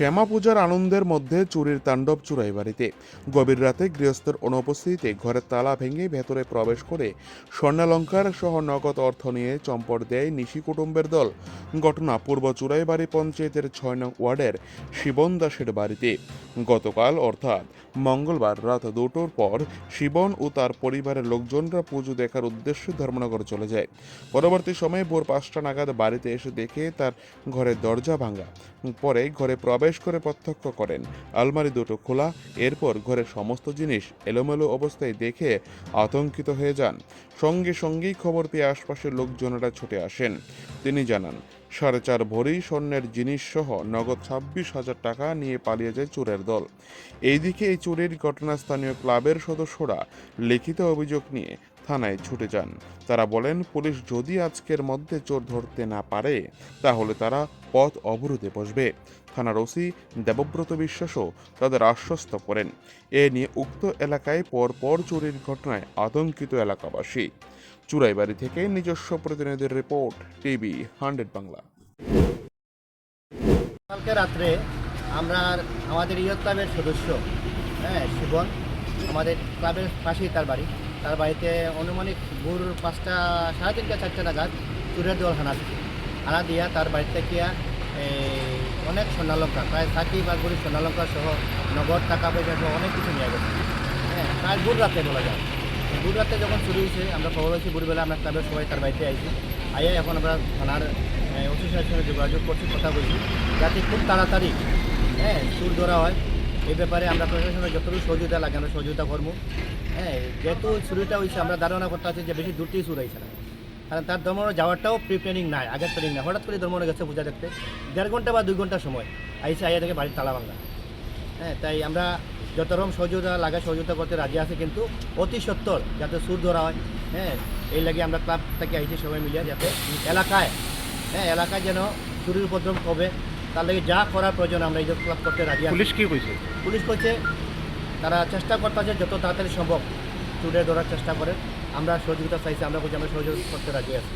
শ্যামা পূজার আনন্দের মধ্যে চুরির তাণ্ডব চুরাই বাড়িতে। গভীর রাতে গৃহস্থের অনুপস্থিতিতে ঘরের তালা ভেঙে ভেতরে প্রবেশ করে স্বর্ণালঙ্কার সহ নগদ অর্থ নিয়ে চম্পট দেয় নিশি কুটুম্বের দল। ঘটনা পূর্ব চুরাইবাড়ি পঞ্চায়েতের ছয় নং ওয়ার্ডের শিবন দাসের বাড়িতে। গতকাল, অর্থাৎ মঙ্গলবার রাত দুটোর পর শিবন ও তার পরিবারের লোকজনরা পুজো দেখার উদ্দেশ্যে ধর্মনগর চলে যায়। পরবর্তী সময়ে ভোর পাঁচটা নাগাদ বাড়িতে এসে দেখে তার ঘরের দরজা ভাঙা। পরে ঘরে প্রবেশ করে প্রত্যক্ষ করেন। আলমারি দুটো খোলা, এরপর ঘরের সমস্ত জিনিস এলোমেলো অবস্থায় দেখে আতঙ্কিত হয়ে যান। সঙ্গে সঙ্গেই খবর পেয়ে আশপাশের লোকজনেরা ছুটে আসেন। তিনি জানান, সাড়ে চার ভরি স্বর্ণের জিনিস সহ নগদ ছাব্বিশ হাজার টাকা নিয়ে পালিয়ে যায় চোরের দল। এইদিকে এই চুরির ঘটনা স্থানীয় ক্লাবের সদস্যরা লিখিত অভিযোগ নিয়ে থানায় ছুটে যান। তারা বলেন, পুলিশ যদি আজকের মধ্যে চোর ধরতে না পারে, তাহলে তারা পথ অবরোধে বসবে। থানার ওসি দেবব্রত বিশ্বাসও তাদের আশ্বস্ত করেন। এ নিয়ে উক্ত এলাকায় পরপর চুরির ঘটনায় আতঙ্কিত এলাকাবাসী। চুরাইবাড়ি থেকে নিজস্ব প্রতিনিধির রিপোর্ট, টিভি হান্ড্রেড বাংলা। কালকে রাত্রে আমরা আমাদের ইয়ত ক্লাবের সদস্য হ্যাঁ শিবন, আমাদের ক্লাবের পাশেই তার বাড়ি। তার বাড়িতে অনুমানিক ভোর পাঁচটা সাড়ে তিনটা চারটা নাগাদ চুরের দল হানা দিচ্ছে হানা দিয়া তার বাড়িতে এই, অনেক স্বর্ণালঙ্কার প্রায় ষাটি বা গরিব স্বর্ণালঙ্কার সহ নগদ টাকা পয়সা সহ অনেক কিছু নিয়ে গেছে। হ্যাঁ প্রায় ভোর রাতে বলা যায়। ভোর রাতে যখন চুরি হয়েছে আমরা খবর হয়েছি ভোরবেলা আমরা ক্লাবের সবাই তার বাড়িতে আইছি। আইয়া এখন আমরা থানার অফিস সাহেবের সঙ্গে যোগাযোগ করছি কথা বলছি। যাতে খুব তাড়াতাড়ি হ্যাঁ চুর ধরা হয়। এই ব্যাপারে আমরা প্রশাসনের যতটুকু সহযোগিতা লাগে, আমরা সহযোগিতা করব। হ্যাঁ যেহেতু চুরিটা হয়েছে, আমরা ধারণা করতে পারছি যে বেশি দূরতেই চুর হয়েছে না। কারণ তার ধর্মনে যাওয়ারটাও প্রি প্ল্যানিং নাই, আগের প্ল্যানিং নাই। হঠাৎ করে ধর্মনে গেছে পূজা দেখতে। দেড় ঘণ্টা বা দুই ঘণ্টা সময় আইসে আইয়া থেকে বাড়ির তালা ভাঙা হ্যাঁ তাই আমরা যত রকম সহযোগিতা লাগা সহযোগিতা করতে রাজি আছে, কিন্তু অতি সত্তর যাতে সুর ধরা হয়। হ্যাঁ এই লাগে আমরা ক্লাব থেকে আইছি সবাই মিলিয়ে যাতে এলাকায় হ্যাঁ এলাকায় যেন চুরির উপদ্রব হবে। তার লাগে যা করার প্রয়োজন আমরা এই যে ক্লাব করতে রাজি পুলিশ কি কইছে? পুলিশ কইছে তারা চেষ্টা করতেছে যত তাড়াতাড়ি সম্ভব চুড়ে ধরার চেষ্টা করে। আমরা সহযোগিতা চাইছি আমরা বলছি আমরা সহযোগিতা করতে রাজি আছি।